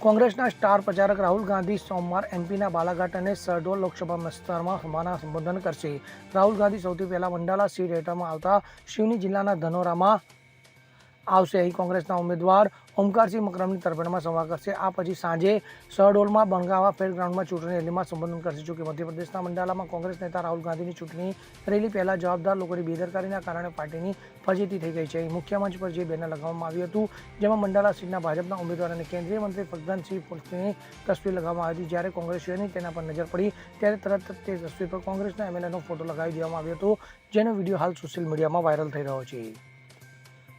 કોંગ્રેસના સ્ટાર પ્રચારક રાહુલ ગાંધી સોમવાર એમપીના બાલાઘાટ અને સરડોલ લોકસભા વિસ્તારમાં સભાના સંબોધન કરશે. રાહુલ ગાંધી સૌથી પહેલા મંડાલા સીટ હેઠળમાં આવતા શિવની જિલ્લાના ધનોરામાં આવશે. અહીં કોંગ્રેસના ઉમેદવાર ઓમકારસિંહ મકરમની તરફેણમાં સંવાદ કરશે. આ પછી સાંજે શહડોલમાં બંગાવા ફેરગ્રાઉન્ડમાં ચૂંટણી રેલીમાં સંબોધન કરશે. જોકે મધ્યપ્રદેશના મંડાલામાં કોંગ્રેસ નેતા રાહુલ ગાંધીની ચૂંટણી રેલી પહેલાં જવાબદાર લોકોની બેદરકારીના કારણે પાર્ટીની ફજેતી થઈ ગઈ છે. અહીં મુખ્ય મંચ પર જે બેનર લગાવવામાં આવ્યું હતું, જેમાં મંડાલા સીટના ભાજપના ઉમેદવાર અને કેન્દ્રીય મંત્રી ફગ્ગનસિંહ પુલસેની તસવીર લગાવવામાં આવી હતી. જ્યારે કોંગ્રેસીઓની તેના પર નજર પડી, ત્યારે તરત તે તસવીર પર કોંગ્રેસના એમએલએનો ફોટો લગાવી દેવામાં આવ્યો હતો, જેનો વીડિયો હાલ સોશિયલ મીડિયામાં વાયરલ થઈ રહ્યો છે.